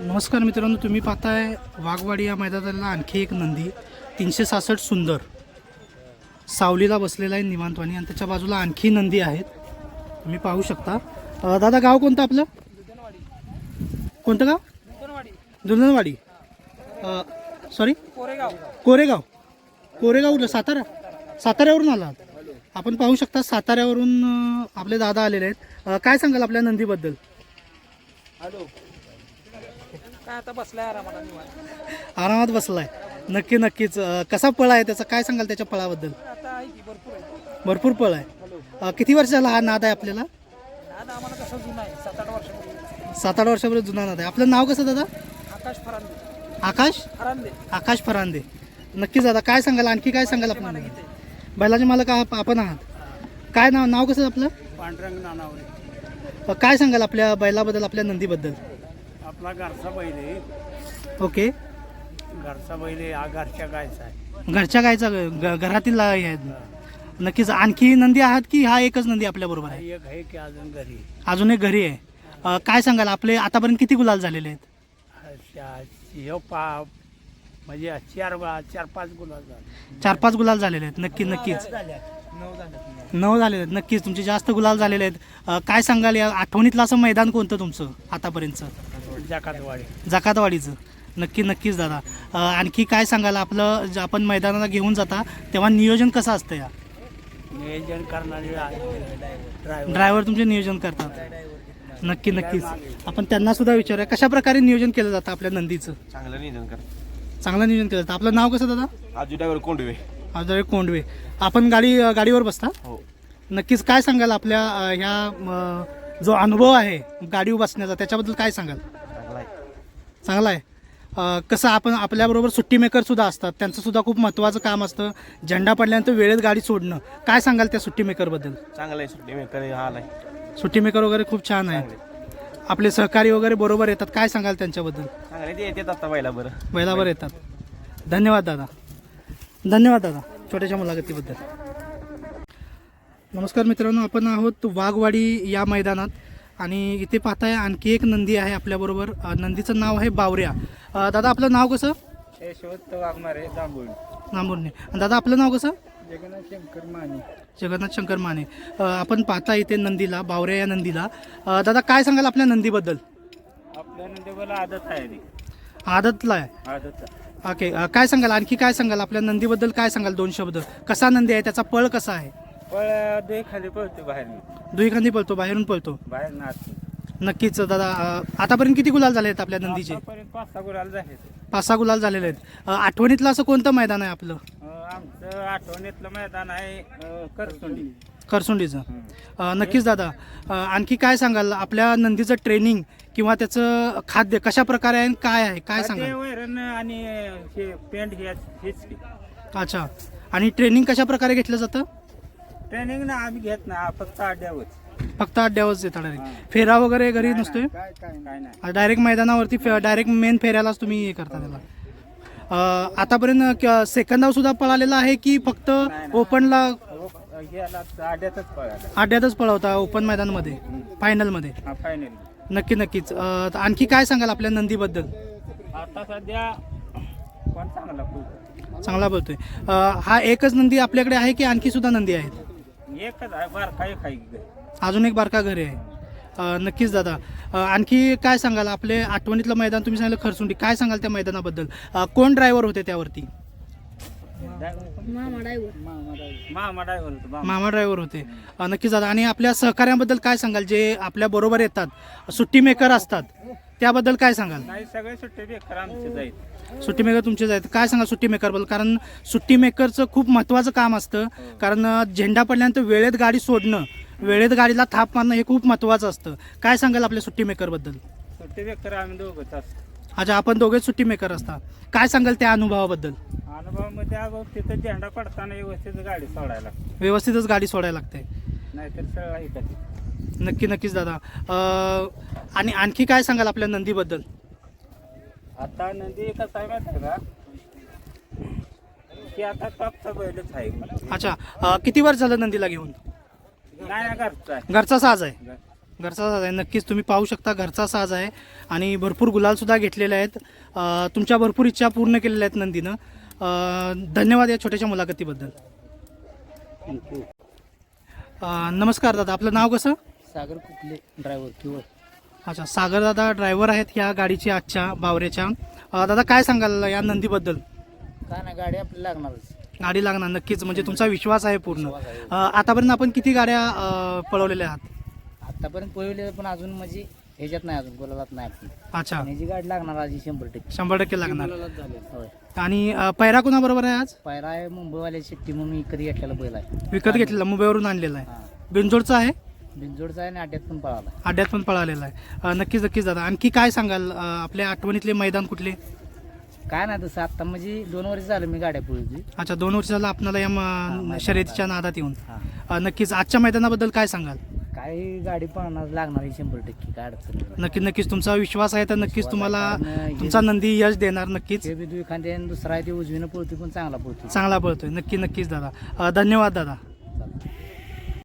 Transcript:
नमस्कार मित्रांनो तुम्ही पाहताय वाघवाडी या मैदानाला आणखी एक नंदी तीनशे सासष्ट सुंदर. सावलीला बसलेला आहे निवांतवाणी आणि त्याच्या बाजूला आणखी नंदी आहेत. तुम्ही पाहू शकता. दादा गाव कोणतं आपलं? कोणतं गाव? दुलनवाडी सॉरी कोरेगाव. कोरेगाव कोरेगाव सातारा? साताऱ्यावरून आलात. आपण पाहू शकता साताऱ्यावरून आपले दादा आलेले आहेत. काय सांगाल आपल्या नंदीबद्दल? हॅलो. आता बसलाय आरामाला निवांत? आरामात बसलाय. नक्की नक्कीच. अं, कसा पळ आहे त्याचा? काय सांगाल त्याच्या पळाबद्दल? आता आहे की भरपूर आहे. भरपूर पळ आहे. अं, किती वर्ष झाला हा नाद आहे आपल्याला? आता आम्हाला कसं जुना आहे सात आठ वर्षापूर्वी. सात आठ वर्षापर्यंत जुना नाद आहे. आपलं नाव कसं दादा? आकाश फरांदे. आकाश? फरांदे. आकाश फरांदे. नक्कीच दादा काय सांगाल? आणखी काय सांगाल आपण? बैलाचे मालक आहात- आपण आहात. काय नाव नाव कसं आपलं? पांढरंग नानावरे. अं, काय सांगाल आपल्या बैलाबद्दल आपल्या नंदीबद्दल? आपला घरचा बैल आहे. ओके. घरचा बैल आहे हा घरच्या गायचा आहे. घरच्या गायचा घरातील हे नक्कीच आणखी नंदी आहात की हा एकच नंदी आपल्या बरोबर आहे? एक आहे की अजून घरी. अजून एक घरी आहे. अं, काय सांगाल आपले आतापर्यंत किती गुलाल झालेले आहेत? ह्यो पा म्हणजे चार चार पाच गुलाब झाले. चार पाच गुलाल झालेले आहेत. नक्की नक्कीच. नऊ झाले नऊ झालेले आहेत. नक्कीच तुमचे जास्त गुलाल झालेले आहेत. अं, काय सांगाल या आठवणीतलं असं मैदान कोणतं तुमचं आतापर्यंतचं? जाकातवाडी. जकातवाडीचं. नक्की नक्कीच दादा. अं, आणखी काय सांगाल? आपलं जे आपण मैदानाला घेऊन जाता तेव्हा नियोजन कसं असतं या? नियोजन करणारे ड्रायव्हर ड्रायव्हर तुमचे नियोजन करतात. नक्की नक्कीच. आपण त्यांना सुद्धा विचारूया कशा प्रकारे नियोजन केलं जातं आपल्या नंदीचं? चांगलं नियोजन कर चांगलं नियोजन केलं जातं. आपलं नाव कसं दादा? आजू ड्रायव्हर कोंडवे. आदरे कोंडवे. आपण गाडी गाडीवर बसता? हो. नक्कीच. काय सांगाल आपल्या अं, ह्या जो अनुभव आहे गाडीवर बसण्याचा त्याच्याबद्दल काय सांगाल? चांगला आहे कसं आपण आपल्याबरोबर सुट्टी मेकर सुद्धा असतात. त्यांचं सुद्धा खूप महत्त्वाचं काम असतं. झेंडा पडल्यानंतर वेळेत गाडी सोडणं. काय सांगाल त्या सुट्टी मेकरबद्दल चांगलं आहे सुट्टी मेकर हा आलाय. सुट्टी मेकर वगैरे खूप छान आहे. आपले सहकारी वगैरे बरोबर येतात. काय सांगाल त्यांच्याबद्दल? चांगले ते येतात आता पहिला बरं. बैलावर येतात. धन्यवाद दादा. धन्यवाद दादा छोट्याशा मुलाखतीबद्दल. नमस्कार मित्रांनो आपण आहोत वाघवाडी या मैदानात. आणि इथे पाहताय आणखी एक नंदी आहे आपल्याबरोबर. नंदीचं नाव आहे बावऱ्या. दादा आपलं नाव कसं? यशवंत वाघमारे जांभूळ. आणि दादा आपलं नाव कसं? जगन्नाथ शंकर माने. जगन्नाथ शंकर माने. आपण पाहता इथे नंदीला बावऱ्या या नंदीला. दादा काय सांगाल आपल्या नंदीबद्दल? आपल्या नंदेवाला आदत आहे रे आदतला आहे. आदत ओके अ, काय सांगाल? आणखी काय सांगाल? आपल्या नंदीबद्दल काय सांगाल दोन शब्द? कसा नंदी आहे? त्याचा पळ कसा आहे? पण दे खाली पळतो बाहेर दुई खांदी पळतो बाहेरून पळतो. बाहेर नाच नक्कीच दादा अ, आतापर्यंत किती गुलाल झाले आहेत आपल्या नंदीचे? पाच सहा झाले पाच सहा गुलाल झालेले आहेत. अ, आठवणीतलं असं कोणतं मैदान आहे आपलं? आमचं आठवणीतलं मैदान आहे अं, करसुंडी. करसुंडीचं. अ, नक्कीच दादा. अ, आणखी काय सांगाल? आपल्या नंदीचं ट्रेनिंग किंवा त्याचं खाद्य कशा प्रकारे आहे आणि काय आहे? काय ते सांगाल? वैरण आणि हे पेंट हे हेच की. अच्छा. आणि ट्रेनिंग कशा प्रकारे घेतलं जातं? ट्रेनिंग ना आम्ही घेत ना फक्त अड्ड्यावर फक्त अड्ड्यावरच येतात डायरेक्ट फेरा वगैरे घरी नसतोय? काय काय काय नाही. डायरेक्ट मैदानावरती डायरेक्ट मेन फेऱ्यालाच तुम्ही हे करता त्याला. अ, आतापर्यंत क- सेकंदावर सुद्धा पळालेला आहे की फक्त ओपनला हो, अड्ड्यातच पळाला. अड्ड्यातच पळवता ओपन मैदानमध्ये फायनलमध्ये हा फायनल नक्की नक्कीच. अ, आणखी काय सांगाल आपल्या नंदीबद्दल? आता सध्या कोण चांगला खूप चांगला बोलतोय. अ, हा एकच नंदी आपल्याकडे आहे की आणखी सुद्धा नंदी आहेत? एकच आहे बार काही काही अजून एक बारका घरी आहे. अ, नक्कीच दादा. अ, आणखी काय सांगाल? आपले आठवणीतलं मैदान तुम्ही सांगितलं खरसुंडी. काय सांगाल त्या मैदानाबद्दल? अ, कोण ड्रायव्हर होते त्यावरती? मामा ड्रायव्हर होतो मामा. मामा ड्रायव्हर होते. अ, नक्कीच दादा. आणि आपल्या सहकार्याबद्दल काय सांगाल? जे आपल्या बरोबर येतात सुट्टी मेकर असतात. त्याबद्दल काय सांगाल? नाही सगळे सुट्टे बेकार आमचे जाईल सुट्टी मेकर तुमचेच आहेत. काय सांगा सुट्टी मेकरबद्दल कारण सुट्टी मेकरचं खूप महत्त्वाचं काम असतं. कारण अ, झेंडा पडल्यानंतर वेळेत गाडी सोडणं वेळेत गाडीला थाप मारणं हे खूप महत्त्वाचं असतं. काय सांगाल आपल्या सुट्टी मेकरबद्दल सुट्टे बेकार आम्ही दोघंच असतो. अच्छा आपण दोघेच सुट्टी मेकर असता. काय सांगाल त्या अनुभवाबद्दल? अनुभवामध्ये अगो तिथं झेंडा पडताना व्यवस्थित गाडी सोडायला व्यवस्थितच गाडी सोडायला लागते. नाहीतर ऐकत नक्की नक्कीच दादा. अ, आणि आणखी काय सांगाल आपल्या नंदीबद्दल? आता नंदी कसं आहे माहिती आहे का? की आता टॉपचा बैलच आहे. अच्छा अ, किती वर्ष झालं नंदीला घेऊन? नाही ना घरचा आहे. घरचा साज आहे. घरचा. साज आहे. नक्कीच तुम्ही पाहू शकता घरचा साज आहे. आणि भरपूर गुलालसुद्धा घेतलेले आहेत. अ, तुमच्या भरपूर इच्छा पूर्ण केलेल्या आहेत नंदीनं. अ, धन्यवाद या छोट्याशा मुलाखतीबद्दल. अ, नमस्कार दादा. आपलं नाव कसं? सागर कुठले ड्रायव्हर किंवा? अच्छा सागर दादा ड्रायव्हर आहेत या गाडीची आजच्या बावऱ्याच्या अ, दादा काय सांगाल या नंदीबद्दल? काय नाही गाडी आपल्याला लागणारच. गाडी लागणार नक्कीच. म्हणजे तुमचा विश्वास आहे पूर्ण. अ, आतापर्यंत आपण किती गाड्या अ, पळवलेल्या आहात? आतापर्यंत पळवले पण अजून म्हणजे ह्याच्यात नाही अजून गोलालात नाही आपण अच्छा. आणि जी गाडी लागणार आधी शंभर टक्के. शंभर टक्के लागणार. होय. आणि अ, पैरा कोणाबरोबर आहे आज? पायरा आहे मुंबईवाल्या शेट्टी म्हणून मी कधी घेतलेला बैल आहे. विकत घेतलेला मुंबईवरून आणलेला आहे. हा. बिनजोडचा आहे? बिनजोडचा आहे आणि पण पळाला अड्ड्यात पण पळालेला आहे. अ, नक्कीच नक्कीच दादा. आणखी काय सांगाल? अ, आपल्या आठवणीतले मैदान कुठले? काय नाही तसं आता म्हणजे दोन वर्ष झालं मी गाड्या पळवली अच्छा दोन वर्ष झालं आपल्याला या म- शर्यतीच्या नादात येऊन. हा. अ, नक्कीच. आजच्या मैदानाबद्दल काय सांगाल? काही गाडी पळणार लागणार आहे शंभर टक्के. काय अडचण नाही. नक्की नक्कीच. तुमचा विश्वास आहे तर नक्कीच तुम्हाला कारण तुमचा नंदी यश देणार नक्कीच. हे बी आणि दुसरा आहे ते उजवीनं पळते पण चांगला पळते चांगला पळतोय. नक्की नक्कीच दादा. अ, धन्यवाद दादा.